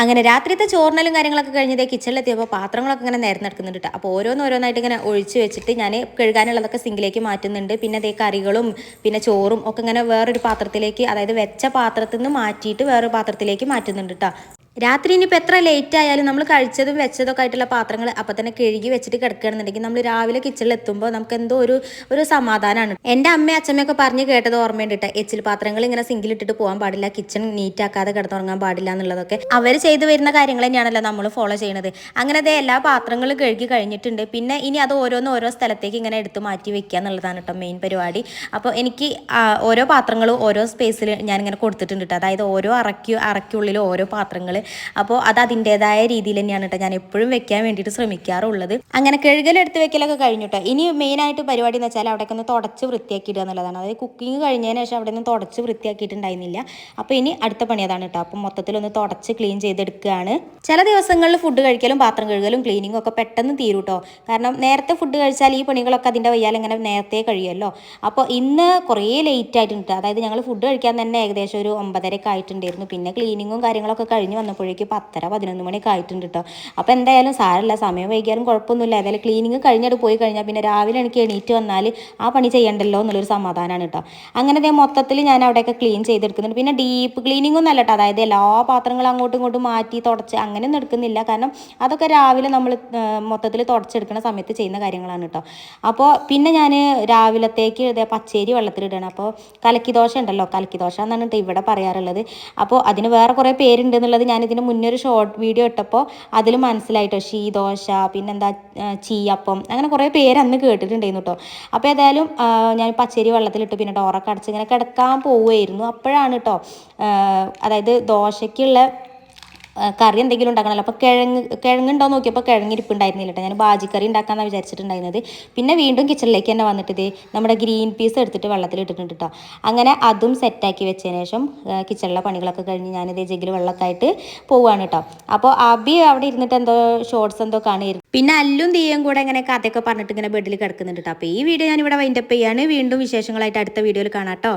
അങ്ങനെ രാത്രിത്തെ ചോറിനലും കാര്യങ്ങളൊക്കെ കഴിഞ്ഞതേ കിച്ചണിലെത്തിയപ്പോൾ പാത്രങ്ങളൊക്കെ ഇങ്ങനെ നേരം നടക്കുന്നുണ്ട് ട്ടോ. അപ്പോൾ ഓരോന്ന് ഓരോന്നായിട്ട് ഇങ്ങനെ ഒഴിച്ച് വെച്ചിട്ട് ഞാൻ കഴുകാനുള്ളതൊക്കെ സിങ്കിലേക്ക് മാറ്റുന്നുണ്ട് പിന്നെ അതേ കറികളും പിന്നെ ചോറും ഒക്കെ ഇങ്ങനെ വേറൊരു പാത്രത്തിലേക്ക് അതായത് വെച്ച പാത്രത്തിൽ നിന്ന് മാറ്റിയിട്ട് വേറൊരു പാത്രത്തിലേക്ക് മാറ്റുന്നുണ്ട് കേട്ടോ രാത്രി ഇനിയിപ്പോൾ എത്ര ലേറ്റ് ആയാലും നമ്മൾ കഴിച്ചതും വെച്ചതൊക്കെ ആയിട്ടുള്ള പാത്രങ്ങൾ അപ്പം തന്നെ കഴുകി വെച്ചിട്ട് കിടക്കുകയാണെന്നുണ്ടെങ്കിൽ നമ്മൾ രാവിലെ കിച്ചണിൽ എത്തുമ്പോൾ നമുക്ക് എന്തോ ഒരു ഒരു സമാധാനമാണ് എന്റെ അമ്മയും അച്ഛമ്മയൊക്കെ പറഞ്ഞ് കേട്ടത് ഓർമ്മയുണ്ട് കേട്ടോ എച്ചിൽ പാത്രങ്ങൾ ഇങ്ങനെ സിങ്കിലിട്ടിട്ട് പോകാൻ പാടില്ല കിച്ചൺ നീറ്റ് ആക്കാതെ കിടന്നുറങ്ങാൻ പാടില്ല എന്നുള്ളതൊക്കെ. അവർ ചെയ്തു വരുന്ന കാര്യങ്ങൾ തന്നെയാണല്ലോ നമ്മൾ ഫോളോ ചെയ്യുന്നത് അങ്ങനെ അതേ എല്ലാ പാത്രങ്ങളും കഴുകി കഴിഞ്ഞിട്ടുണ്ട്. പിന്നെ ഇനി അത് ഓരോന്ന് ഓരോ സ്ഥലത്തേക്ക് ഇങ്ങനെ എടുത്ത് മാറ്റി വെക്കുക എന്നുള്ളതാണ് കേട്ടോ മെയിൻ പരിപാടി. അപ്പോൾ എനിക്ക് ഓരോ പാത്രങ്ങളും ഓരോ സ്പേസിൽ ഞാനിങ്ങനെ കൊടുത്തിട്ടുണ്ട് കേട്ടോ അതായത് ഓരോ അറക്കി അറക്കുള്ളിൽ ഓരോ പാത്രങ്ങൾ അപ്പോൾ അത് അതിന്റെതായ രീതിയിൽ തന്നെയാണ് കേട്ടോ ഞാൻ എപ്പോഴും വെക്കാൻ വേണ്ടിയിട്ട് ശ്രമിക്കാറുള്ളത്. അങ്ങനെ കഴുകലെടുത്ത് വെക്കലൊക്കെ കഴിഞ്ഞു കേട്ടോ. ഇനി മെയിനായിട്ട് പരിപാടി എന്ന് വെച്ചാൽ അവിടെയൊക്കെ ഒന്ന് തുടച്ച് വൃത്തിയാക്കിയിടുക എന്നുള്ളതാണ്. അതായത് കുക്കിംഗ് കഴിഞ്ഞതിന് ശേഷം അവിടെ നിന്ന് തുടച്ച് വൃത്തിയാക്കിയിട്ടുണ്ടായിരുന്നില്ല. അപ്പോൾ ഇനി അടുത്ത പണി അതാണ് കേട്ടോ. അപ്പം മൊത്തത്തിലൊന്ന് തുടച്ച് ക്ലീൻ ചെയ്തെടുക്കുകയാണ്. ചില ദിവസങ്ങളിൽ ഫുഡ് കഴിക്കലും പാത്രം കഴുകലും ക്ലീനിങ്ങും ഒക്കെ പെട്ടെന്ന് തീരും കേട്ടോ. കാരണം നേരത്തെ ഫുഡ് കഴിച്ചാൽ ഈ പണികളൊക്കെ അതിന്റെ വയ്യാൽ ഇങ്ങനെ നേരത്തെ കഴിയുമല്ലോ. അപ്പോൾ ഇന്ന് കുറേ ലേറ്റ് ആയിട്ടുണ്ട്. അതായത് ഞങ്ങൾ ഫുഡ് കഴിക്കാൻ തന്നെ ഏകദേശം ഒരു ഒമ്പതരയൊക്കെ ആയിട്ടുണ്ടായിരുന്നു. പിന്നെ ക്ലീനിങ്ങും കാര്യങ്ങളൊക്കെ കഴിഞ്ഞ് വന്നപ്പോഴേക്ക് പത്തര പതിനൊന്ന് മണി ആയിട്ടുണ്ട് കേട്ടോ അപ്പോൾ എന്തായാലും സാരമില്ല സമയം വൈകിയാലും കുഴപ്പമൊന്നുമില്ല. ഏതായാലും ക്ലീനിങ് കഴിഞ്ഞിട്ട് പോയി കഴിഞ്ഞാൽ പിന്നെ രാവിലെ എനിക്ക് എണീറ്റ് വന്നാൽ ആ പണി ചെയ്യണ്ടല്ലോ എന്നുള്ളൊരു സമാധാനമാണ് കേട്ടോ അങ്ങനെ ഞാൻ മൊത്തത്തിൽ ഞാൻ അവിടെയൊക്കെ ക്ലീൻ ചെയ്തെടുക്കുന്നുണ്ട്. പിന്നെ ഡീപ്പ് ക്ലീനിങ് ഒന്നും അല്ല കേട്ടോ അതായത് എല്ലാ പാത്രങ്ങളും അങ്ങോട്ടും ഇങ്ങോട്ടും മാറ്റി തുടച്ച് അങ്ങനെയൊന്നും എടുക്കുന്നില്ല. കാരണം അതൊക്കെ രാവിലെ നമ്മൾ മൊത്തത്തിൽ തുടച്ചെടുക്കുന്ന സമയത്ത് ചെയ്യുന്ന കാര്യങ്ങളാണ് കേട്ടോ അപ്പോൾ പിന്നെ ഞാൻ രാവിലത്തേക്ക് ഇതേ പച്ചേരി വെള്ളത്തിലിടണം അപ്പോൾ കലക്കി ദോശ ഉണ്ടല്ലോ കലക്കി ദോശ എന്നാണ് ഇവിടെ പറയാറുള്ളത്. അപ്പോൾ അതിന് വേറെ കുറേ പേരുണ്ട് എന്നുള്ളത് ഞാൻ ഇതിന് മുന്നേ ഒരു ഷോർട്ട് വീഡിയോ ഇട്ടപ്പോൾ അതിൽ മനസ്സിലായിട്ടോ ഷീ ദോശ പിന്നെന്താ ചീയപ്പം അങ്ങനെ കുറേ പേര് അന്ന് കേട്ടിട്ടുണ്ടായിരുന്നു കേട്ടോ അപ്പോൾ ഏതായാലും ഞാൻ പച്ചരി വെള്ളത്തിലിട്ട് പിന്നെ ഡോറൊക്കെ അടച്ച് ഇങ്ങനെ കിടക്കാൻ പോവുമായിരുന്നു അപ്പോഴാണ് കേട്ടോ അതായത് ദോശയ്ക്കുള്ള കറി എന്തെങ്കിലും ഉണ്ടാക്കണമല്ലോ അപ്പോൾ കിഴങ്ങ് കിഴങ്ങുണ്ടോ നോക്കിയപ്പോൾ കിഴങ്ങിരിപ്പുണ്ടായിരുന്നില്ല കേട്ടോ. ഞാൻ ബാജിക്കറി ഉണ്ടാക്കാമെന്നാണ് വിചാരിച്ചിട്ടുണ്ടായിരുന്നത്. പിന്നെ വീണ്ടും കിച്ചണിലേക്ക് തന്നെ വന്നിട്ട് ഇത് നമ്മുടെ ഗ്രീൻ പീസ് എടുത്തിട്ട് വെള്ളത്തിൽ ഇട്ടിട്ടുണ്ട് കേട്ടോ അങ്ങനെ അതും സെറ്റാക്കി വെച്ചതിന് ശേഷം കിച്ചണിലെ പണികളൊക്കെ കഴിഞ്ഞ് ഞാനിതേ ജഗ്ഗിൽ വെള്ളമൊക്കെ ആയിട്ട് പോവുകയാണ് കേട്ടോ അപ്പോൾ അബി അവിടെ ഇരുന്നിട്ട് എന്തോ ഷോർട്സ് എന്തോ കാണിയിരുന്നു. പിന്നെ അല്ലും തീയും കൂടെ ഇങ്ങനെ കഥയൊക്കെ പറഞ്ഞിട്ട് ഇങ്ങനെ ബെഡിൽ കിടക്കുന്നുണ്ട് കേട്ടോ അപ്പോൾ ഈ വീഡിയോ ഞാൻ ഇവിടെ വൈൻഡപ്പ് ചെയ്യാണ്. വീണ്ടും വിശേഷങ്ങളായിട്ട് അടുത്ത വീഡിയോയിൽ കാണാം കേട്ടോ